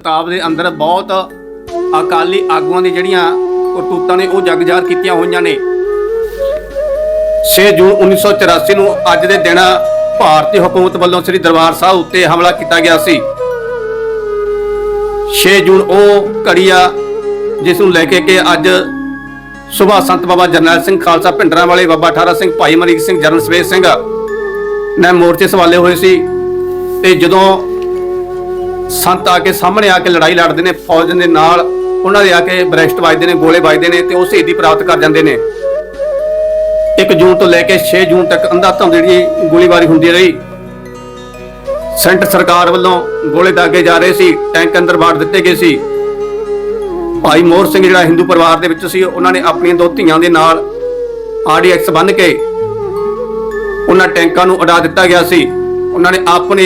ਕਿਤਾਬ ਦੇ ਅੰਦਰ ਬਹੁਤ ਅਕਾਲੀ ਆਗੂਆਂ ਦੀ ਜਿਹੜੀਆਂ ਕਰਤੂਤਾਂ ਨੇ ਉਹ ਜਗ ਜ਼ਾਹਰ ਕੀਤੀਆਂ ਹੋਈਆਂ ਨੇ। 6 ਜੂਨ 1984 ਨੂੰ ਅੱਜ ਦੇ ਦਿਨ ਭਾਰਤੀ ਹਕੂਮਤ ਵੱਲੋਂ ਸ੍ਰੀ ਦਰਬਾਰ ਸਾਹਿਬ ਉੱਤੇ ਹਮਲਾ ਕੀਤਾ ਗਿਆ ਸੀ। 6 ਜੂਨ ਉਹ ਘੜੀ ਆ ਜਿਸ ਨੂੰ ਲੈ ਕੇ ਕਿ ਅੱਜ ਸੁਭਾ ਸੰਤ ਬਾਬਾ ਜਰਨੈਲ ਸਿੰਘ ਖਾਲਸਾ ਭਿੰਡਰਾਂ ਵਾਲੇ ਬਾਬਾ ਠਾਰਾ ਸਿੰਘ, ਭਾਈ ਮਰੀਕ ਸਿੰਘ, ਜਰਨ ਸਵੇਰ ਸਿੰਘ ਨੇ ਮੋਰਚੇ ਸਵਾਲੇ ਹੋਏ ਸੀ ਤੇ ਜਦੋਂ ਸੰਤ ਆ ਕੇ ਸਾਹਮਣੇ ਆ ਕੇ ਲੜਾਈ ਲੜਦੇ ਨੇ, ਫੌਜ ਦੇ ਨਾਲ ਉਹਨਾਂ ਦੇ ਆ ਕੇ ਬ੍ਰੈਸਟ ਵੱਜਦੇ ਨੇ, ਗੋਲੇ ਵੱਜਦੇ ਨੇ ਤੇ ਉਹ ਸ਼ਹੀਦੀ ਪ੍ਰਾਪਤ ਕਰ ਜਾਂਦੇ ਨੇ। 1 ਜੂਨ ਤੋਂ ਲੈ ਕੇ 6 ਜੂਨ ਤੱਕ ਅੰਧਾਧੁੰਦ ਜਿਹੜੀ ਗੋਲੀਬਾਰੀ ਹੁੰਦੀ ਰਹੀ। ਸੈਂਟਰ ਸਰਕਾਰ ਵੱਲੋਂ ਗੋਲੇ ਦਾਗੇ ਜਾ ਰਹੇ ਸੀ, ਟੈਂਕ ਅੰਦਰ ਬਾੜ ਦਿੱਤੇ ਗਏ ਸੀ। ਭਾਈ ਮੋਹਰ ਸਿੰਘ ਜਿਹੜਾ ਹਿੰਦੂ ਪਰਿਵਾਰ ਦੇ ਵਿੱਚ ਸੀ, ਉਹਨਾਂ ਨੇ ਆਪਣੀਆਂ ਦੋ ਧੀਆਂ ਦੇ ਨਾਲ ਆਰਡੀਐਕਸ ਬੰਨ ਕੇ ਉਹਨਾਂ ਟੈਂਕਾਂ ਨੂੰ ਉਡਾ ਦਿੱਤਾ ਗਿਆ ਸੀ। ਉਹਨਾਂ ਨੇ ਆਪਣੇ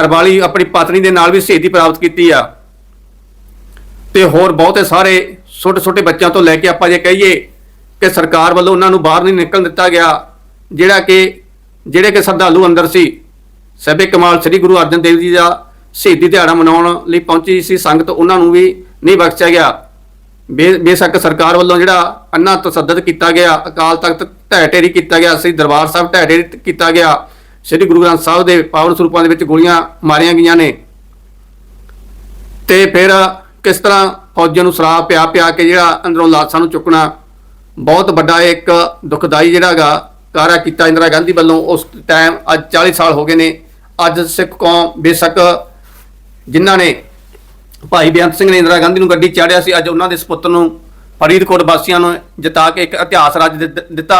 ਘਰ ਵਾਲੀ ਆਪਣੀ ਪਤਨੀ ਦੇ ਨਾਲ ਵੀ ਸ਼ਹੀਦੀ ਪ੍ਰਾਪਤ ਕੀਤੀ ਆ। ਤੇ ਹੋਰ ਬਹੁਤੇ ਸਾਰੇ ਛੋਟੇ ਛੋਟੇ ਬੱਚਿਆਂ ਤੋਂ ਲੈ ਕੇ ਆਪਾਂ ਜੇ ਕਹੀਏ ਕਿ ਸਰਕਾਰ ਵੱਲੋਂ ਉਹਨਾਂ ਨੂੰ ਬਾਹਰ ਨਹੀਂ ਨਿਕਲਣ ਦਿੱਤਾ ਗਿਆ, ਜਿਹੜਾ ਕਿ, ਜਿਹੜੇ ਕਿ ਸ਼ਰਧਾਲੂ ਅੰਦਰ ਸੀ, ਸਭੇ ਕਮਾਲ ਸ੍ਰੀ ਗੁਰੂ ਅਰਜਨ ਦੇਵ ਜੀ ਦਾ ਸ਼ਹੀਦੀ ਦਿਹਾੜਾ ਮਨਾਉਣ ਲਈ ਪਹੁੰਚੀ ਸੀ, ਸੰਗਤ ਉਹਨਾਂ ਨੂੰ ਵੀ ਨਹੀਂ ਬਖਸ਼ਿਆ ਗਿਆ। ਬੇ- ਬੇਸ਼ੱਕ ਸਰਕਾਰ ਵੱਲੋਂ ਜਿਹੜਾ ਅੰਨਾ ਤਸੱਦਦ ਕੀਤਾ ਗਿਆ, ਅਕਾਲ ਤਖਤ ਢਹਿ ਢੇਰੀ ਕੀਤਾ ਗਿਆ, ਸ੍ਰੀ ਦਰਬਾਰ ਸਾਹਿਬ ਢਹਿ ਢੇਰੀ ਕੀਤਾ ਗਿਆ ਸ੍ਰੀ ਗੁਰੂ ਗ੍ਰੰਥ ਸਾਹਿਬ ਦੇ ਪਾਵਨ ਸਰੂਪਾਂ ਦੇ ਵਿੱਚ ਗੋਲੀਆਂ ਮਾਰੀਆਂ ਗਈਆਂ ਨੇ। ਤੇ ਫਿਰ ਕਿਸ ਤਰ੍ਹਾਂ ਫੌਜਾਂ ਨੂੰ ਸ਼ਰਾਬ ਪਿਆ ਪਿਆ ਕੇ ਜਿਹੜਾ ਅੰਦਰੋਂ ਲਾਸ਼ਾਂ ਨੂੰ ਚੁੱਕਣਾ, ਬਹੁਤ ਵੱਡਾ ਇੱਕ ਦੁਖਦਾਈ ਜਿਹੜਾ ਹੈਗਾ ਕਾਰਾ ਕੀਤਾ ਇੰਦਰਾ ਗਾਂਧੀ ਵੱਲੋਂ। ਉਸ ਟਾਈਮ ਅੱਜ 40 ਸਾਲ ਹੋ ਗਏ ਨੇ। ਅੱਜ ਸਿੱਖ ਕੌਮ ਬੇਸ਼ੱਕ ਜਿਨ੍ਹਾਂ ਨੇ ਭਾਈ ਬੇਅੰਤ ਸਿੰਘ ਨੇ ਇੰਦਰਾ ਗਾਂਧੀ ਨੂੰ ਗੱਡੀ ਚਾੜਿਆ ਸੀ, ਅੱਜ ਉਹਨਾਂ ਦੇ ਸੁਪੁੱਤਰ ਨੂੰ ਫਰੀਦਕੋਟ ਵਾਸੀਆਂ ਨੂੰ ਜਿਤਾ ਕੇ ਇੱਕ ਇਤਿਹਾਸ ਰਾਜ ਦਿੱਤਾ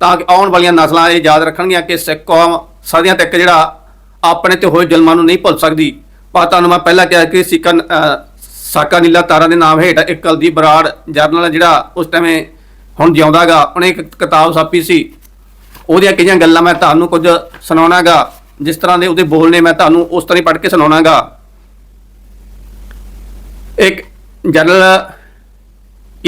ਤਾਂ ਕਿ ਆਉਣ ਵਾਲੀਆਂ ਨਸਲਾਂ ਇਹ ਯਾਦ ਰੱਖਣਗੀਆਂ ਕਿ ਸਿੱਖ ਕੌਮ ਸਦੀਆਂ ਤੱਕ ਜਿਹੜਾ ਆਪਣੇ ਤੇ ਹੋਏ ਜ਼ੁਲਮਾਂ ਨੂੰ ਨਹੀਂ ਭੁੱਲ ਸਕਦੀ। ਪਰ ਤੁਹਾਨੂੰ ਮੈਂ ਪਹਿਲਾਂ ਕਿਹਾ ਕਿ ਸਿੱਕਾ ਸਾਕਾ ਨੀਲਾ ਤਾਰਾ ਦੇ ਨਾਮ ਹੇਠ ਇੱਕ ਕੁਲਦੀਪ ਬਰਾੜ, ਜਰਨਲ ਜਿਹੜਾ ਉਸ ਟਾਈਮੇ ਹੁਣ ਜਿਉਂਦਾਗਾ, ਉਹਨੇ ਇੱਕ ਕਿਤਾਬ ਛਾਪੀ ਸੀ। ਉਹਦੀਆਂ ਕਈਆਂ ਗੱਲਾਂ ਮੈਂ ਤੁਹਾਨੂੰ ਕੁਝ ਸੁਣਾਉਣਾਗਾ, ਜਿਸ ਤਰ੍ਹਾਂ ਦੇ ਉਹਦੇ ਬੋਲ ਨੇ ਮੈਂ ਤੁਹਾਨੂੰ ਉਸ ਤਰ੍ਹਾਂ ਹੀ ਪੜ੍ਹ ਕੇ ਸੁਣਾਉਣਾਗਾ। ਇੱਕ ਜਨਰਲ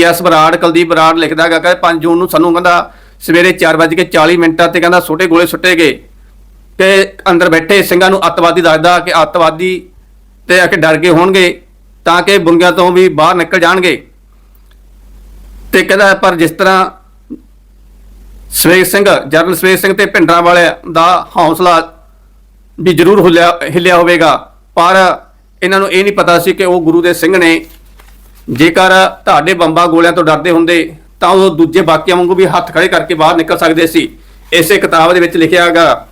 ਐਸ ਬਰਾੜ, ਕੁਲਦੀਪ ਬਰਾੜ ਲਿਖਦਾ ਹੈਗਾ ਕਿ 5 ਜੂਨ ਨੂੰ ਸਾਨੂੰ ਕਹਿੰਦਾ ਸਵੇਰੇ 4:40 ਮਿੰਟਾਂ ਤੇ ਕਹਿੰਦਾ ਛੋਟੇ ਗੋਲੇ ਸੁੱਟੇ ਗਏ। ਤੇ ਅੰਦਰ ਬੈਠੇ ਸਿੰਘਾਂ ਨੂੰ ਅੱਤਵਾਦੀ ਦੱਸਦਾ ਕਿ ਅੱਤਵਾਦੀ ਤੇ ਆ ਕੇ ਡਰ ਗਏ ਹੋਣਗੇ ਤਾਂ ਕਿ ਬੁੰਗਿਆਂ ਤੋਂ ਵੀ ਬਾਹਰ ਨਿਕਲ ਜਾਣਗੇ। ਤੇ ਕਹਿੰਦਾ ਪਰ ਜਿਸ ਤਰ੍ਹਾਂ ਸਵੇਗ ਸਿੰਘ ਜਰਨਲ ਸਵੇਗ ਸਿੰਘ ਤੇ ਭਿੰਡਰਾਂ ਵਾਲੇ ਦਾ ਹੌਸਲਾ ਵੀ ਜ਼ਰੂਰ ਹਿੱਲਿਆ ਹਿੱਲਿਆ ਹੋਵੇਗਾ। ਪਰ ਇਹਨਾਂ ਨੂੰ ਇਹ ਨਹੀਂ ਪਤਾ ਸੀ ਕਿ ਉਹ ਗੁਰੂ ਦੇ ਸਿੰਘ ਨੇ ਜੇਕਰ ਤੁਹਾਡੇ ਬੰਬਾਂ ਗੋਲਿਆਂ ਤੋਂ ਡਰਦੇ ਹੁੰਦੇ, ਤਾਂ ਉਹ ਦੂਜੇ ਬਾਕੀਆਂ ਵਾਂਗੂ ਵੀ ਹੱਥ ਖੜੇ ਕਰਕੇ ਬਾਹਰ ਨਿਕਲ ਸਕਦੇ ਸੀ। ਇਸੇ ਕਿਤਾਬ ਦੇ ਵਿੱਚ ਲਿਖਿਆ ਹੈਗਾ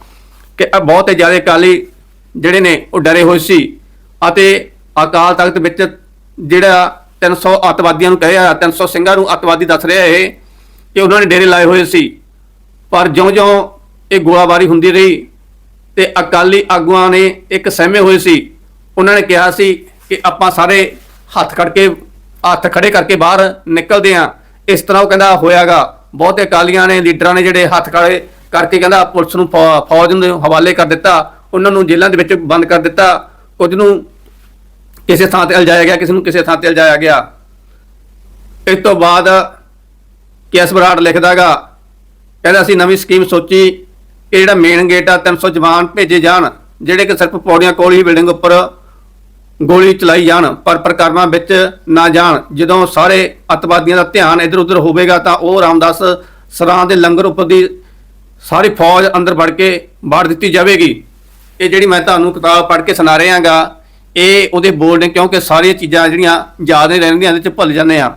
ਕਿ ਇਹ ਬਹੁਤ ਜ਼ਿਆਦਾ ਕਾਲੀ ਜਿਹੜੇ ਨੇ, ਉਹ ਡਰੇ ਹੋਏ ਸੀ। ਅਤੇ ਅਕਾਲ ਤਖਤ ਵਿੱਚ ਜਿਹੜਾ 300 ਅੱਤਵਾਦੀਆਂ ਨੂੰ ਕਹਿਆ 300 ਸਿੰਘਾਂ ਨੂੰ ਅੱਤਵਾਦੀ ਦੱਸ ਰਿਹਾ ਇਹ ਕਿ ਉਹਨਾਂ ਨੇ ਡੇਰੇ ਲਾਏ ਹੋਏ ਸੀ। ਪਰ ਜਿਉਂ-ਜਿਉਂ ਇਹ ਗੋਲਾਬਾਰੀ ਹੁੰਦੀ ਰਹੀ ਤੇ ਅਕਾਲੀ ਆਗੂਆਂ ਨੇ ਇੱਕ ਸਹਿਮੇ ਹੋਏ ਸੀ। ਉਹਨਾਂ ਨੇ ਕਿਹਾ ਸੀ ਕਿ ਆਪਾਂ ਸਾਰੇ ਹੱਥ ਖੜ ਕੇ, ਹੱਥ ਖੜੇ ਕਰਕੇ ਬਾਹਰ ਨਿਕਲਦੇ ਆਂ ਇਸ ਤਰ੍ਹਾਂ ਉਹ ਕਹਿੰਦਾ ਹੋਇਆਗਾ। ਬਹੁਤੇ ਅਕਾਲੀਆਂ ਨੇ, ਲੀਡਰਾਂ ਨੇ ਜਿਹੜੇ ਹੱਥ ਖੜੇ ਕਰਕੇ ਕਹਿੰਦਾ ਪੁਲਿਸ ਨੂੰ ਫੌ- ਫੌਜ ਨੂੰ ਹਵਾਲੇ ਕਰ ਦਿੱਤਾ, ਉਹਨਾਂ ਨੂੰ ਜੇਲ੍ਹਾਂ ਦੇ ਵਿੱਚ ਬੰਦ ਕਰ ਦਿੱਤਾ, ਕੁਝ ਨੂੰ ਕਿਸੇ ਥਾਂ ਤੇ ਅਲਜਾਇਆ ਗਿਆ, ਕਿਸੇ ਨੂੰ ਕਿਸੇ ਥਾਂ ਤੇ ਅਲਜਾਇਆ ਗਿਆ। ਇਸ ਤੋਂ ਬਾਅਦ ਕੇਸ ਬਰਾੜ ਲਿਖਦਾਗਾ ਕਹਿੰਦਾ ਅਸੀਂ ਨਵੀਂ ਸਕੀਮ ਸੋਚੀ ਕਿ ਜਿਹੜਾ ਮੇਨ ਗੇਟ ਆ 300 ਜਵਾਨ ਭੇਜੇ ਜਾਣ, ਜਿਹੜੇ ਕਿ ਸਿਰਫ ਪੌੜੀਆਂ ਕੋਲ ਹੀ ਬਿਲਡਿੰਗ ਉੱਪਰ ਗੋਲੀ ਚਲਾਈ ਜਾਣ, ਪਰ ਪ੍ਰਕਰਮਾਂ ਵਿੱਚ ਨਾ ਜਾਣ। ਜਦੋਂ ਸਾਰੇ ਅਤਵਾਦੀਆਂ ਦਾ ਧਿਆਨ ਇੱਧਰ ਉੱਧਰ ਹੋਵੇਗਾ ਤਾਂ ਉਹ ਰਾਮਦਾਸ ਸਰਾਂ ਦੇ ਲੰਗਰ ਉੱਪਰ ਦੀ ਸਾਰੀ ਫੌਜ ਅੰਦਰ ਵੜ ਕੇ ਬਾੜ ਦਿੱਤੀ ਜਾਵੇਗੀ। ਇਹ ਜਿਹੜੀ ਮੈਂ ਤੁਹਾਨੂੰ ਕਿਤਾਬ ਪੜ੍ਹ ਕੇ ਸੁਣਾ ਰਿਹਾਗਾ ਇਹ ਉਹਦੇ ਬੋਲ ਨੇ ਕਿਉਂਕਿ ਸਾਰੀਆਂ ਚੀਜ਼ਾਂ ਜਿਹੜੀਆਂ ਯਾਦ ਨਹੀਂ ਰਹਿੰਦੀਆਂ, ਇਹਦੇ ਚ ਭੁੱਲ ਜਾਂਦੇ ਆ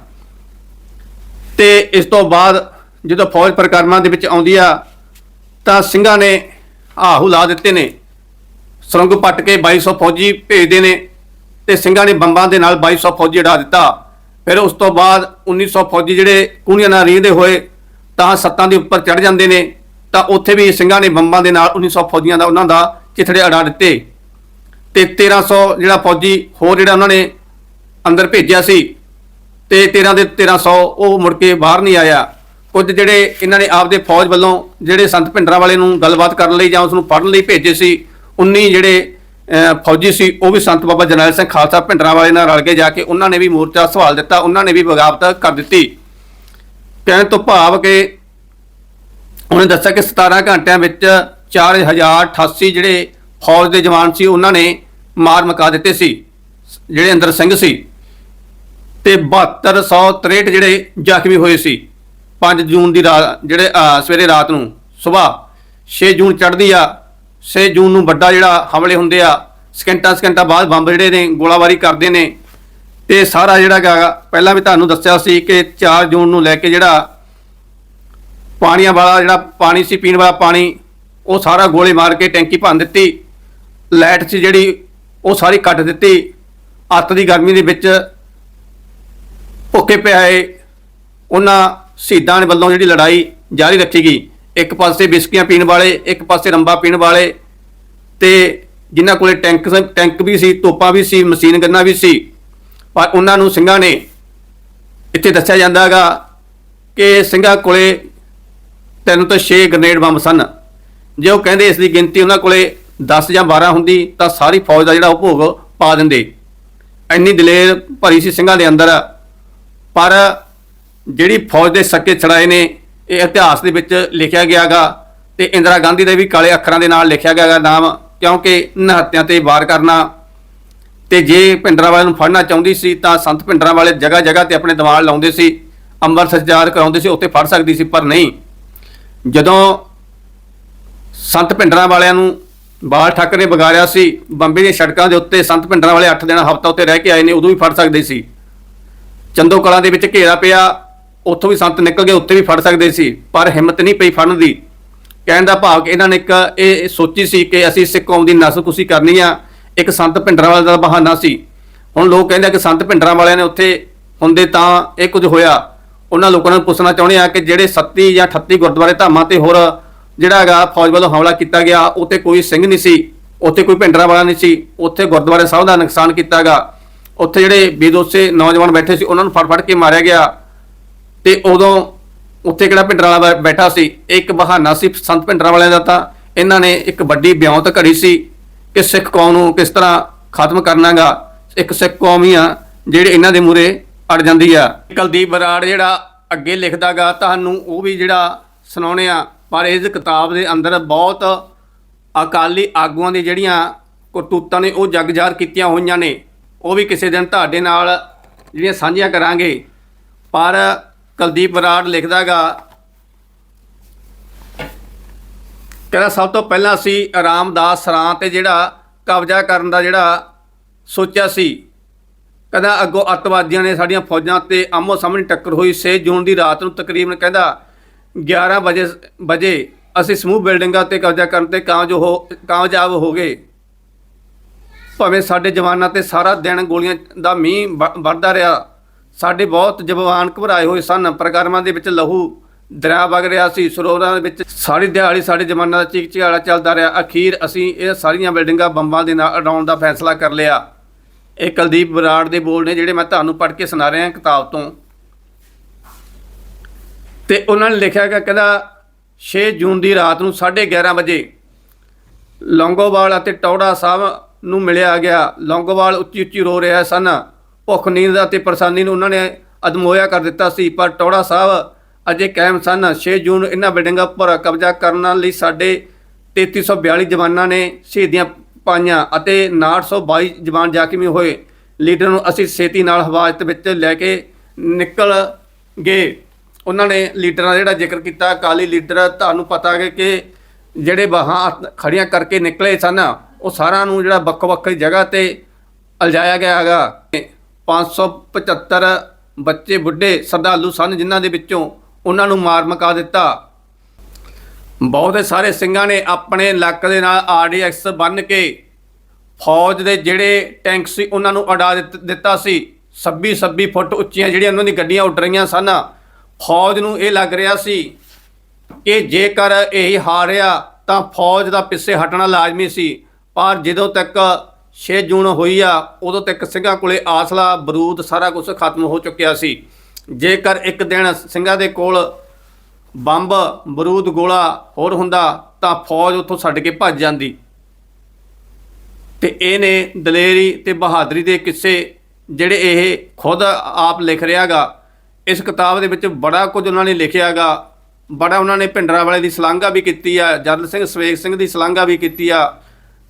ਤੇ ਇਸ ਤੋਂ ਬਾਅਦ ਜਦੋਂ ਫੌਜ ਪ੍ਰਕਰਮਾਂ ਦੇ ਵਿੱਚ ਆਉਂਦੀ ਆ, ਤਾਂ ਸਿੰਘਾਂ ਨੇ ਆਹੂ ਲਾ ਦਿੱਤੇ ਨੇ। ਸੁਰੰਗ ਪੱਟ ਕੇ 2200 ਫੌਜੀ ਭੇਜਦੇ ਨੇ ਤੇ ਸਿੰਘਾਂ ਨੇ ਬੰਬਾਂ ਦੇ ਨਾਲ 2200 ਫੌਜੀ ਉਡਾ ਦਿੱਤਾ। ਫਿਰ ਉਸ ਤੋਂ ਬਾਅਦ 1900 ਫੌਜੀ ਜਿਹੜੇ ਕੂਣੀਆਂ ਨਾਲ ਰੀਂਦੇ ਹੋਏ ਤਾਂ ਸੱਤਾਂ ਦੇ ਉੱਪਰ ਚੜ ਜਾਂਦੇ ਨੇ। ਤਾਂ ਉੱਥੇ ਵੀ ਸਿੰਘਾਂ ਨੇ ਬੰਬਾਂ ਦੇ ਨਾਲ 1900 ਫੌਜੀਆਂ ਦਾ ਉਹਨਾਂ ਦਾ ਚਿਥੜੇ ਉਡਾ ਦਿੱਤੇ। ਤੇ 1300 ਜਿਹੜਾ ਫੌਜੀ ਹੋਰ ਜਿਹੜਾ ਉਹਨਾਂ ਨੇ ਅੰਦਰ ਭੇਜਿਆ ਸੀ, ਤੇ 13 ਦੇ 1300 ਉਹ ਮੁੜ ਕੇ ਬਾਹਰ ਨਹੀਂ ਆਇਆ। ਕੁਝ ਜਿਹੜੇ ਇਹਨਾਂ ਨੇ ਆਪਦੇ ਫੌਜ ਵੱਲੋਂ ਜਿਹੜੇ ਸੰਤ ਭਿੰਡਰਾਂ ਵਾਲੇ ਨੂੰ ਗੱਲਬਾਤ ਕਰਨ ਲਈ ਜਾਂ ਉਸ ਨੂੰ ਪੜ੍ਹਨ ਲਈ ਭੇਜੇ ਸੀ 19 ਜਿਹੜੇ ਫੌਜੀ ਸੀ, ਉਹ ਵੀ ਸੰਤ ਬਾਬਾ ਜਰਨੈਲ ਸਿੰਘ ਖਾਲਸਾ ਭਿੰਡਰਾਂ ਵਾਲੇ ਨਾਲ ਰਲ ਕੇ ਜਾ ਕੇ ਉਹਨਾਂ ਨੇ ਵੀ ਮੋਰਚਾ ਸਵਾਲ ਦਿੱਤਾ, ਉਹਨਾਂ ਨੇ ਵੀ ਬਗਾਵਤ ਕਰ ਦਿੱਤੀ। ਕਹਿਣ ਤੋਂ ਭਾਵ ਕਿ ਉਹਨੇ ਦੱਸਿਆ ਕਿ 17 ਘੰਟਿਆਂ ਵਿੱਚ 4088 ਜਿਹੜੇ ਫੌਜ ਦੇ ਜਵਾਨ ਸੀ, ਉਹਨਾਂ ਨੇ ਮਾਰ ਮਕਾ ਦਿੱਤੇ ਸੀ, ਜਿਹੜੇ ਅੰਦਰ ਸਿੰਘ ਸੀ। ਤੇ 7263 ਜਿਹੜੇ ਜ਼ਖਮੀ ਹੋਏ ਸੀ। 5 ਜੂਨ ਦੀ ਰਾਤ, ਜਿਹੜੇ ਸਵੇਰੇ ਰਾਤ ਨੂੰ ਸਵੇਰ 6 ਜੂਨ ਚੜ੍ਹਦੀ ਆ 6 ਜੂਨ ਨੂੰ ਵੱਡਾ ਜਿਹੜਾ ਹਮਲੇ ਹੁੰਦੇ ਆ, ਸਕਿੰਟਾਂ ਸਕਿੰਟਾਂ ਬਾਅਦ ਬੰਬ ਜਿਹੜੇ ਨੇ, ਗੋਲਾਬਾਰੀ ਕਰਦੇ ਨੇ। ਤੇ ਸਾਰਾ ਜਿਹੜਾ ਗਾ, ਪਹਿਲਾਂ ਵੀ ਤੁਹਾਨੂੰ ਦੱਸਿਆ ਸੀ ਕਿ 4 ਜੂਨ ਨੂੰ ਲੈ ਕੇ ਜਿਹੜਾ ਪਾਣੀਆਂ ਵਾਲਾ ਜਿਹੜਾ ਪਾਣੀ ਸੀ, ਪੀਣ ਵਾਲਾ ਪਾਣੀ, ਉਹ ਸਾਰਾ ਗੋਲੇ ਮਾਰ ਕੇ ਟੈਂਕੀ ਭੰਨ ਦਿੱਤੀ। ਲਾਈਟ ਸੀ ਜਿਹੜੀ, ਉਹ ਸਾਰੀ ਕੱਟ ਦਿੱਤੀ। ਅੱਤ ਦੀ ਗਰਮੀ ਦੇ ਵਿੱਚ ਭੁੱਖੇ ਪਿਆਏ ਉਹਨਾਂ ਸ਼ਹੀਦਾਂ ਦੇ ਵੱਲੋਂ ਜਿਹੜੀ ਲੜਾਈ ਜਾਰੀ ਰੱਖੀ ਗਈ। ਇੱਕ ਪਾਸੇ ਬਿਸਕੀਆਂ ਪੀਣ ਵਾਲੇ, ਇੱਕ ਪਾਸੇ ਰੰਬਾ ਪੀਣ ਵਾਲੇ ਤੇ ਜਿਨ੍ਹਾਂ ਕੋਲੇ ਟੈਂਕ ਟੈਂਕ ਵੀ ਸੀ, ਤੋਪਾਂ ਵੀ ਸੀ, ਮਸ਼ੀਨ ਗੰਨਾਂ ਵੀ ਸੀ। ਪਰ ਉਹਨਾਂ ਨੂੰ ਸਿੰਘਾਂ ਨੇ ਇੱਥੇ ਦੱਸਿਆ ਜਾਂਦਾ ਹੈਗਾ ਕਿ ਸਿੰਘਾਂ ਕੋਲੇ ਤਿੰਨ ਤੋਂ 6 ਗ੍ਰਨੇਡ ਬੰਬ ਸਨ। ਜੇ ਉਹ ਕਹਿੰਦੇ ਇਸ ਦੀ ਗਿਣਤੀ ਉਹਨਾਂ ਕੋਲੇ 10 ਜਾਂ 12 ਹੁੰਦੀ, ਤਾਂ ਸਾਰੀ ਫੌਜ ਦਾ ਜਿਹੜਾ ਉਹ ਭੋਗ ਪਾ ਦਿੰਦੇ। ਇੰਨੀ ਦਲੇਰ ਭਰੀ ਸੀ ਸਿੰਘਾਂ ਦੇ ਅੰਦਰ। ਪਰ ਜਿਹੜੀ ਫੌਜ ਦੇ ਸੱਕੇ ਛੜਾਏ ਨੇ, ਇਹ ਇਤਿਹਾਸ ਦੇ ਵਿੱਚ ਲਿਖਿਆ ਗਿਆਗਾ ਤੇ ਇੰਦਰਾ ਗਾਂਧੀ ਦੇ ਵੀ ਕਾਲੇ ਅੱਖਰਾਂ ਦੇ ਨਾਲ ਲਿਖਿਆ ਗਿਆਗਾ ਨਾਮ, ਕਿਉਂਕਿ ਨਿਹੱਤਿਆਂ ਤੇ ਵਾਰ ਕਰਨਾ। ਤੇ ਜੇ ਭਿੰਡਰਾਂ ਵਾਲੇ ਨੂੰ ਫੜਨਾ ਚਾਹੁੰਦੀ ਸੀ, ਤਾਂ ਸੰਤ ਭਿੰਡਰਾਂ ਵਾਲੇ ਜਗ੍ਹਾ ਜਗ੍ਹਾ ਤੇ ਆਪਣੇ ਦਿਮਾਗ ਲਾਉਂਦੇ ਸੀ। ਅੰਮ੍ਰਿਤ ਸਜਾਦ ਕਰਾਉਂਦੇ ਸੀ, ਉੱਥੇ ਫੜ ਸਕਦੀ ਸੀ, ਪਰ ਨਹੀਂ। ਜਦੋਂ ਸੰਤ ਭਿੰਡਰਾਂ ਵਾਲਿਆਂ ਨੂੰ ਬਾਲ ਠੱਕਰ ਨੇ ਵਿਗਾੜਿਆ ਸੀ, ਬੰਬੇ ਦੀਆਂ ਸੜਕਾਂ ਦੇ ਉੱਤੇ ਸੰਤ ਭਿੰਡਰਾਂ ਵਾਲੇ 8 ਦਿਨ ਹਫ਼ਤਾ ਉੱਤੇ ਰਹਿ ਕੇ ਆਏ ਨੇ, ਉਦੋਂ ਵੀ ਫੜ ਸਕਦੇ ਸੀ। ਚੰਦੋ ਕਲਾਂ ਦੇ ਵਿੱਚ ਘੇਰਾ ਪਿਆ, ਉੱਥੋਂ ਵੀ ਸੰਤ ਨਿਕਲ ਗਏ, ਉੱਥੇ ਵੀ ਫੜ ਸਕਦੇ ਸੀ, ਪਰ ਹਿੰਮਤ ਨਹੀਂ ਪਈ ਫੜਨ ਦੀ। ਕਹਿਣ ਦਾ ਭਾਵ ਕਿ ਇਹਨਾਂ ਨੇ ਇੱਕ ਇਹ ਸੋਚੀ ਸੀ ਕਿ ਅਸੀਂ ਸਿੱਖ ਕੌਮ ਦੀ ਨਸਲਕੁਸ਼ੀ ਕਰਨੀ ਆ, ਇੱਕ ਸੰਤ ਭਿੰਡਰਾਂ ਵਾਲੇ ਦਾ ਬਹਾਨਾ ਸੀ। ਹੁਣ ਲੋਕ ਕਹਿੰਦੇ ਕਿ ਸੰਤ ਭਿੰਡਰਾਂ ਵਾਲਿਆਂ ਨੇ ਉੱਥੇ ਹੁੰਦੇ ਤਾਂ ਇਹ ਕੁਝ ਹੋਇਆ। ਉਹਨਾਂ ਲੋਕਾਂ ਨੂੰ ਪੁੱਛਣਾ ਚਾਹੁੰਦੇ ਆ ਕਿ ਜਿਹੜੇ 37 ਜਾਂ 38 ਗੁਰਦੁਆਰੇ ਧਾਮਾਂ ਤੇ ਹੋਰ ਜਿਹੜਾ ਹੈਗਾ ਫੌਜ ਵੱਲੋਂ ਹਮਲਾ ਕੀਤਾ ਗਿਆ, ਉੱਥੇ ਕੋਈ ਸਿੰਘ ਨਹੀਂ ਸੀ, ਉੱਥੇ ਕੋਈ ਭਿੰਡਰਾਂ ਵਾਲਾ ਨਹੀਂ ਸੀ, ਉੱਥੇ ਗੁਰਦੁਆਰੇ ਸਾਹਿਬ ਦਾ ਨੁਕਸਾਨ ਕੀਤਾ ਗਿਆ ਉੱਥੇ ਜਿਹੜੇ ਬੇਦੋਸ਼ੇ ਨੌਜਵਾਨ ਬੈਠੇ ਸੀ, ਉਹਨਾਂ ਨੂੰ ਫੜ ਫੜ ਕੇ ਮਾਰਿਆ ਗਿਆ। ਤੇ ਉਦੋਂ ਉੱਥੇ ਕਿਹੜਾ ਭਿੰਡਰਾਂ ਵਾਲਾ ਬੈਠਾ ਸੀ? ਇਹ ਇੱਕ ਬਹਾਨਾ ਸੀ ਸੰਤ ਭਿੰਡਰਾਂ ਵਾਲਿਆਂ ਦਾ ਤਾਂ। ਇਹਨਾਂ ਨੇ ਇੱਕ ਵੱਡੀ ਬਿਉਂਤ ਘੜੀ ਸੀ ਕਿ ਸਿੱਖ ਕੌਮ ਨੂੰ ਕਿਸ ਤਰ੍ਹਾਂ ਖਤਮ ਕਰਨਾਗਾ ਇੱਕ ਸਿੱਖ ਕੌਮ ਹੀ ਆ, ਜਿਹੜੇ ਇਹਨਾਂ ਦੇ ਮੂਰੇ ਅੜ ਜਾਂਦੀ ਆ। ਕੁਲਦੀਪ ਬਰਾੜ ਜਿਹੜਾ ਅੱਗੇ ਲਿਖਦਾਗਾ, ਤੁਹਾਨੂੰ ਉਹ ਵੀ ਜਿਹੜਾ ਸੁਣਾਉਣੇ ਆ, ਪਰ ਇਸ ਕਿਤਾਬ ਦੇ ਅੰਦਰ ਬਹੁਤ ਅਕਾਲੀ ਆਗੂਆਂ ਦੀ ਜਿਹੜੀਆਂ ਕਰਤੂਤਾਂ ਨੇ, ਉਹ ਜਗ ਕੀਤੀਆਂ ਹੋਈਆਂ ਨੇ। ਉਹ ਵੀ ਕਿਸੇ ਦਿਨ ਤੁਹਾਡੇ ਨਾਲ ਜਿਹੜੀਆਂ ਸਾਂਝੀਆਂ ਕਰਾਂਗੇ। ਪਰ ਕੁਲਦੀਪ ਬਰਾੜ ਲਿਖਦਾਗਾ, ਕਹਿੰਦਾ, ਸਭ ਤੋਂ ਪਹਿਲਾਂ ਅਸੀਂ ਆਰਾਮਦਾਸ ਸਰਾਂ ਤੇ ਜਿਹੜਾ ਕਬਜ਼ਾ ਕਰਨ ਦਾ ਜਿਹੜਾ ਸੋਚਿਆ ਸੀ ਕਹਿੰਦਾ, ਅੱਗੋਂ ਅੱਤਵਾਦੀਆਂ ਨੇ ਸਾਡੀਆਂ ਫੌਜਾਂ ਤੇ ਆਮੋ ਸਾਹਮਣੇ ਟੱਕਰ ਹੋਈ। 6 ਜੂਨ ਦੀ ਰਾਤ ਨੂੰ ਤਕਰੀਬਨ ਕਹਿੰਦਾ 11 ਵਜੇ ਵਜੇ ਅਸੀਂ ਸਮੂਹ ਬਿਲਡਿੰਗਾਂ ਤੇ ਕਬਜ਼ਾ ਕਰਨ ਤੇ ਕਾਮਯਾਬ ਹੋ ਕਾਮਯਾਬ ਹੋ ਗਏ। ਭਾਵੇਂ ਸਾਡੇ ਜਵਾਨਾਂ ਤੇ ਸਾਰਾ ਦਿਨ ਗੋਲੀਆਂ ਦਾ ਮੀਂਹ ਵ- ਵਰਦਾ ਰਿਹਾ, ਸਾਡੇ ਬਹੁਤ ਜਵਾਨ ਘਬਰਾਏ ਹੋਏ ਸਨ। ਪ੍ਰਗਰਮਾਂ ਦੇ ਵਿੱਚ ਲਹੂ ਦਰਿਆ ਵਗ ਰਿਹਾ ਸੀ, ਸਰੋਵਰਾਂ ਦੇ ਵਿੱਚ ਸਾਰੀ ਦਿਹਾੜੀ ਸਾਡੇ ਜਵਾਨਾਂ ਦਾ ਚੀਕ ਚਿਹਾੜਾ ਚੱਲਦਾ ਰਿਹਾ। ਅਖੀਰ ਅਸੀਂ ਇਹ ਸਾਰੀਆਂ ਬਿਲਡਿੰਗਾਂ ਬੰਬਾਂ ਦੇ ਨਾਲ ਉਡਾਉਣ ਦਾ ਫੈਸਲਾ ਕਰ ਲਿਆ। ਇਹ ਕੁਲਦੀਪ ਬਰਾੜ ਦੇ ਬੋਲ ਨੇ ਜਿਹੜੇ ਮੈਂ ਤੁਹਾਨੂੰ ਪੜ੍ਹ ਕੇ ਸੁਣਾ ਰਿਹਾ ਕਿਤਾਬ ਤੋਂ। ਤੇ ਉਹਨਾਂ ਨੇ ਲਿਖਿਆ ਕਿ ਕਹਿੰਦਾ 6 ਜੂਨ ਦੀ ਰਾਤ ਨੂੰ 11:30 ਵਜੇ ਲੌਂਗੋਵਾਲ ਅਤੇ ਟੌੜਾ ਸਾਹਿਬ ਨੂੰ ਮਿਲਿਆ ਗਿਆ। ਲੌਂਗੋਵਾਲ ਉੱਚੀ ਉੱਚੀ ਰੋ ਰਿਹਾ ਸਨ। ਭੁੱਖ, ਨੀਂਦ ਅਤੇ ਪਰੇਸ਼ਾਨੀ ਨੂੰ ਉਹਨਾਂ ਨੇ ਅਦਮੋਇਆ ਕਰ ਦਿੱਤਾ ਸੀ, ਪਰ ਟੌੜਾ ਸਾਹਿਬ ਅਜੇ ਕਾਇਮ ਸਨ। 6 ਜੂਨ ਇਹਨਾਂ ਬਿਲਡਿੰਗਾਂ ਉੱਪਰ ਕਬਜ਼ਾ ਕਰਨ ਲਈ ਸਾਡੇ 3342 ਜਵਾਨਾਂ ਨੇ ਸ਼ਹੀਦੀਆਂ ਪਾਈਆਂ ਅਤੇ 922 ਜਵਾਨ ਜ਼ਖਮੀ ਹੋਏ। ਲੀਡਰ ਨੂੰ ਅਸੀਂ ਛੇਤੀ ਨਾਲ ਹਵਾਜ਼ਤ ਵਿੱਚ ਲੈ ਕੇ ਨਿਕਲ ਗਏ ਉਹਨਾਂ ਨੇ ਲੀਡਰਾਂ ਦਾ ਜਿਹੜਾ ਜ਼ਿਕਰ ਕੀਤਾ, ਅਕਾਲੀ ਲੀਡਰ, ਤੁਹਾਨੂੰ ਪਤਾ ਹੈ ਕਿ ਜਿਹੜੇ ਬਾਹਾਂ ਖੜੀਆਂ ਕਰਕੇ ਨਿਕਲੇ ਸਨ, ਉਹ ਸਾਰਿਆਂ ਨੂੰ ਜਿਹੜਾ ਵੱਖ ਵੱਖ ਜਗ੍ਹਾ ਤੇ ਅਲਜਾਇਆ ਗਿਆ ਹੈਗਾ। 575 ਬੱਚੇ ਬੁੱਢੇ ਸਰਦਾਲੂ ਸਨ, ਜਿਨ੍ਹਾਂ ਦੇ ਵਿੱਚੋਂ ਉਹਨਾਂ ਨੂੰ ਮਾਰ ਮਕਾ ਦਿੱਤਾ। ਬਹੁਤੇ ਸਾਰੇ ਸਿੰਘਾਂ ਨੇ ਆਪਣੇ ਲੱਕ ਦੇ ਨਾਲ ਆਰਡੀਐਕਸ ਬੰਨ ਕੇ ਫੌਜ ਦੇ ਜਿਹੜੇ ਟੈਂਕ ਸੀ, ਉਹਨਾਂ ਨੂੰ ਅਡਾ ਦਿੱਤ- ਦਿੱਤਾ ਸੀ। 26 26 ਫੁੱਟ ਉੱਚੀਆਂ ਜਿਹੜੀਆਂ ਉਹਨਾਂ ਦੀ ਗੱਡੀਆਂ ਉੱਡ ਰਹੀਆਂ ਸਨ। ਫੌਜ ਨੂੰ ਇਹ ਲੱਗ ਰਿਹਾ ਸੀ ਕਿ ਜੇਕਰ ਇਹ ਹਾਰਿਆ ਤਾਂ ਫੌਜ ਦਾ ਪਿੱਛੇ ਹਟਣਾ ਲਾਜ਼ਮੀ ਸੀ। ਪਰ ਜਦੋਂ ਤੱਕ 6 ਜੂਨ ਹੋਈ ਆ, ਉਦੋਂ ਤੱਕ ਸਿੰਘਾਂ ਕੋਲੇ ਆਸਲਾ, ਬਰੂਦ ਸਾਰਾ ਕੁਝ ਖਤਮ ਹੋ ਚੁੱਕਿਆ ਸੀ। ਜੇਕਰ ਇੱਕ ਦਿਨ ਸਿੰਘਾਂ ਦੇ ਕੋਲ ਬੰਬ, ਬਰੂਦ, ਗੋਲਾ ਹੋਰ ਹੁੰਦਾ ਤਾਂ ਫੌਜ ਉੱਥੋਂ ਛੱਡ ਕੇ ਭੱਜ ਜਾਂਦੀ। ਤੇ ਇਹਨੇ ਦਲੇਰੀ ਤੇ ਬਹਾਦਰੀ ਦੇ ਕਿੱਸੇ ਜਿਹੜੇ ਇਹ ਖੁਦ ਆਪ ਲਿਖ ਰਿਹਾਗਾ। ਇਸ ਕਿਤਾਬ ਦੇ ਵਿੱਚ ਬੜਾ ਕੁਝ ਉਹਨਾਂ ਨੇ ਲਿਖਿਆਗਾ। ਬੜਾ ਉਹਨਾਂ ਨੇ ਭਿੰਡਰਾਂ ਵਾਲੇ ਦੀ ਸਲਾਘਾ ਵੀ ਕੀਤੀ ਆ, ਜਰਨਲ ਸਿੰਘ ਸਵੇਗ ਸਿੰਘ ਦੀ ਸਲਾਘਾ ਵੀ ਕੀਤੀ ਆ।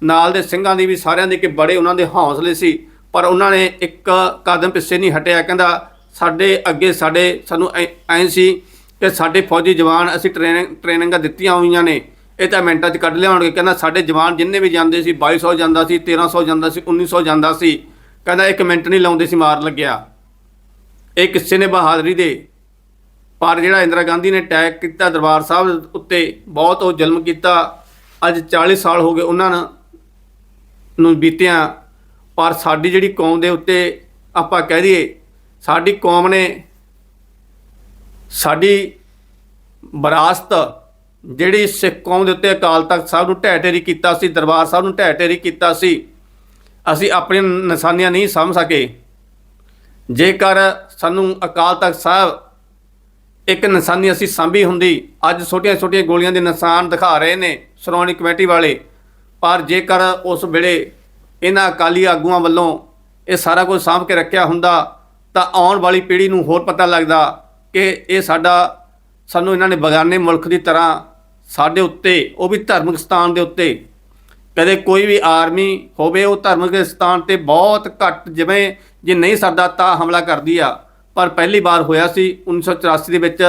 ਨਾਲ ਦੇ ਸਿੰਘਾਂ ਦੀ ਵੀ ਸਾਰਿਆਂ ਦੇ ਕਿ ਬੜੇ ਉਹਨਾਂ ਦੇ ਹੌਸਲੇ ਸੀ, ਪਰ ਉਹਨਾਂ ਨੇ ਇੱਕ ਕਦਮ ਪਿੱਛੇ ਨਹੀਂ ਹਟਿਆ। ਕਹਿੰਦਾ, ਸਾਡੇ ਅੱਗੇ ਸਾਡੇ ਸਾਨੂੰ ਐ- ਐਂ ਸੀ ਇਹ ਸਾਡੇ ਫੌਜੀ ਜਵਾਨ ਅਸੀਂ ਟ੍ਰੇਨਿੰਗ ਟ੍ਰੇਨਿੰਗਾਂ ਦਿੱਤੀਆਂ ਹੋਈਆਂ ਨੇ। ਇਹ ਤਾਂ ਮਿੰਟਾਂ 'ਚ ਕੱਢ ਲਿਆਉਣਗੇ। ਕਹਿੰਦਾ ਸਾਡੇ ਜਵਾਨ ਜਿੰਨੇ ਵੀ ਜਾਂਦੇ ਸੀ 2200 ਜਾਂਦਾ ਸੀ 1300 ਜਾਂਦਾ ਸੀ 1900 ਜਾਂਦਾ ਸੀ। ਕਹਿੰਦਾ ਇੱਕ ਮਿੰਟ ਨਹੀਂ ਲਾਉਂਦੇ ਸੀ, ਮਾਰ ਲੱਗਿਆ। ਇਹ ਕਿਸੇ ਨੇ ਬਹਾਦਰੀ ਦੇ? ਪਰ ਜਿਹੜਾ ਇੰਦਰਾ ਗਾਂਧੀ ਨੇ ਅਟੈਕ ਕੀਤਾ ਦਰਬਾਰ ਸਾਹਿਬ ਉੱਤੇ, ਬਹੁਤ ਉਹ ਜ਼ੁਲਮ ਕੀਤਾ। ਅੱਜ 40 ਸਾਲ ਹੋ ਗਏ ਉਹਨਾਂ ਨੂੰ ਨੂੰ ਬੀਤਿਆਂ। ਪਰ ਸਾਡੀ ਜਿਹੜੀ ਕੌਮ ਦੇ ਉੱਤੇ ਆਪਾਂ ਕਹਿ ਦਈਏ, ਸਾਡੀ ਕੌਮ ਨੇ ਸਾਡੀ ਵਿਰਾਸਤ ਜਿਹੜੀ ਸਿੱਖ ਕੌਮ ਦੇ ਉੱਤੇ ਅਕਾਲ ਤਖਤ ਸਾਹਿਬ ਨੂੰ ਢਹਿ ਢੇਰੀ ਕੀਤਾ ਸੀ, ਦਰਬਾਰ ਸਾਹਿਬ ਨੂੰ ਢਹਿ ਢੇਰੀ ਕੀਤਾ ਸੀ, ਅਸੀਂ ਆਪਣੀਆਂ ਨਿਸ਼ਾਨੀਆਂ ਨਹੀਂ ਸਮਝ ਸਕੇ। ਜੇਕਰ ਸਾਨੂੰ ਅਕਾਲ ਤਖਤ ਸਾਹਿਬ ਇੱਕ ਨਿਸ਼ਾਨੀ ਅਸੀਂ ਸਾਂਭੀ ਹੁੰਦੀ, ਅੱਜ ਛੋਟੀਆਂ ਛੋਟੀਆਂ ਗੋਲੀਆਂ ਦੇ ਨਿਸ਼ਾਨ ਦਿਖਾ ਰਹੇ ਨੇ ਸ਼੍ਰੋਮਣੀ ਕਮੇਟੀ ਵਾਲੇ, ਪਰ ਜੇਕਰ ਉਸ ਵੇਲੇ ਇਹਨਾਂ ਅਕਾਲੀ ਆਗੂਆਂ ਵੱਲੋਂ ਇਹ ਸਾਰਾ ਕੁਝ ਸਾਂਭ ਕੇ ਰੱਖਿਆ ਹੁੰਦਾ, ਤਾਂ ਆਉਣ ਵਾਲੀ ਪੀੜ੍ਹੀ ਨੂੰ ਹੋਰ ਪਤਾ ਲੱਗਦਾ ਕਿ ਇਹ ਸਾਡਾ, ਸਾਨੂੰ ਇਹਨਾਂ ਨੇ ਬਗਾਨੇ ਮੁਲਕ ਦੀ ਤਰ੍ਹਾਂ ਸਾਡੇ ਉੱਤੇ, ਉਹ ਵੀ ਧਾਰਮਿਕ ਸਥਾਨ ਦੇ ਉੱਤੇ, ਕਦੇ ਕੋਈ ਵੀ ਆਰਮੀ ਹੋਵੇ, ਉਹ ਧਾਰਮਿਕ ਸਥਾਨ ਤੇ ਬਹੁਤ ਘੱਟ ਜਿਵੇਂ ਜੇ ਨਹੀਂ ਸਰਦਾ ਤਾਂ ਹਮਲਾ ਕਰਦੀ ਆ। ਪਰ ਪਹਿਲੀ ਵਾਰ ਹੋਇਆ ਸੀ 1984 ਦੇ ਵਿੱਚ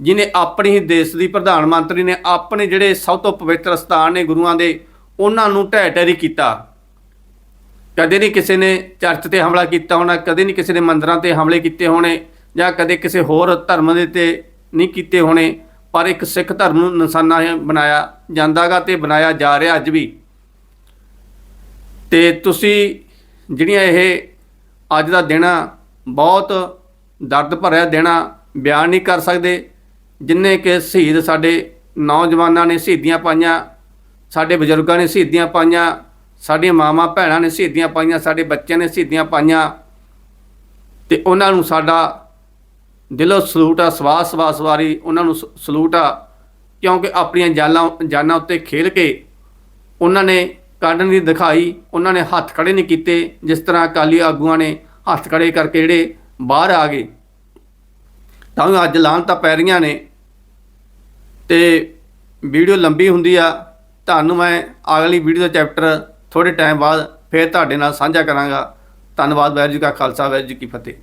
ਜਿਨੇ ਆਪਣੇ ਹੀ ਦੇਸ਼ ਦੀ ਪ੍ਰਧਾਨ ਮੰਤਰੀ ਨੇ ਆਪਣੇ ਜਿਹੜੇ ਸਭ ਤੋਂ ਪਵਿੱਤਰ ਸਥਾਨ ਨੇ ਗੁਰੂਆਂ ਦੇ, ਉਹਨਾਂ ਨੂੰ ਢਹਿ ਢੇਰੀ ਕੀਤਾ। ਕਦੇ ਨਹੀਂ ਕਿਸੇ ਨੇ ਚਰਚ ਤੇ ਹਮਲਾ ਕੀਤਾ ਹੋਣਾ, ਕਦੇ ਨਹੀਂ ਕਿਸੇ ਨੇ ਮੰਦਰਾਂ ਤੇ ਹਮਲੇ ਕੀਤੇ ਹੋਣੇ। ਜਾਂ ਕਦੇ ਕਿਸੇ ਹੋਰ ਧਰਮ ਦੇ ਤੇ ਨਹੀਂ ਕੀਤੇ ਹੋਣੇ ਪਰ ਇੱਕ ਸਿੱਖ ਧਰਮ ਨੂੰ ਨਿਸ਼ਾਨਾ ਇਹ ਬਣਾਇਆ ਜਾਂਦਾਗਾ ਤੇ ਬਣਾਇਆ ਜਾ ਰਿਹਾ ਅੱਜ ਵੀ। ਤੇ ਤੁਸੀਂ ਜਿਹੜੀਆਂ ਇਹ ਅੱਜ ਦਾ ਦਿਨ ਆ, ਬਹੁਤ ਦਰਦ ਭਰਿਆ ਦਿਨ ਆ, ਬਿਆਨ ਨਹੀਂ ਕਰ ਸਕਦੇ। ਜਿੰਨੇ ਕਿ ਸ਼ਹੀਦ ਸਾਡੇ ਨੌਜਵਾਨਾਂ ਨੇ ਸ਼ਹੀਦੀਆਂ ਪਾਈਆਂ ਸਾਡੇ ਬਜ਼ੁਰਗਾਂ ਨੇ ਸ਼ਹੀਦੀਆਂ ਪਾਈਆਂ ਸਾਡੀਆਂ ਮਾਵਾਂ ਭੈਣਾਂ ਨੇ ਸ਼ਹੀਦੀਆਂ ਪਾਈਆਂ ਸਾਡੇ ਬੱਚਿਆਂ ਨੇ ਸ਼ਹੀਦੀਆਂ ਪਾਈਆਂ। ਤੇ ਉਹਨਾਂ ਨੂੰ ਸਾਡਾ ਦਿਲੋਂ ਸਲੂਟ ਆ, ਸਵਾਸ ਸਵਾਸ ਵਾਰੀ ਉਹਨਾਂ ਨੂੰ ਸ- ਸਲੂਟ ਆ, ਕਿਉਂਕਿ ਆਪਣੀਆਂ ਜਾਨਾਂ ਜਾਨਾਂ ਉੱਤੇ ਖੇਲ ਕੇ ਉਹਨਾਂ ਨੇ ਕਾਢਣ ਦੀ ਦਿਖਾਈ, ਉਹਨਾਂ ਨੇ ਹੱਥ ਖੜੇ ਨਹੀਂ ਕੀਤੇ, ਜਿਸ ਤਰ੍ਹਾਂ ਅਕਾਲੀ ਆਗੂਆਂ ਨੇ ਹੱਥ ਖੜੇ ਕਰਕੇ ਜਿਹੜੇ ਬਾਹਰ ਆ ਗਏ। ਤਾਂ ਅੱਜ ਲਾਹਨਤਾਂ ਪੈ ਰਹੀਆਂ ਨੇ। ਤੇ ਵੀਡੀਓ ਲੰਬੀ ਹੁੰਦੀ ਆ। ਤੁਹਾਨੂੰ ਮੈਂ ਅਗਲੀ ਵੀਡੀਓ ਦਾ ਚੈਪਟਰ ਥੋੜੇ ਟਾਈਮ ਬਾਅਦ ਫੇਰ ਤੁਹਾਡੇ ਨਾਲ ਸਾਂਝਾ ਕਰਾਂਗਾ। ਧੰਨਵਾਦ, ਵਾਹਿਗੁਰੂ ਜੀ ਕਾ ਖਾਲਸਾ, ਵਾਹਿਗੁਰੂ ਜੀ ਕੀ ਫਤਿਹ।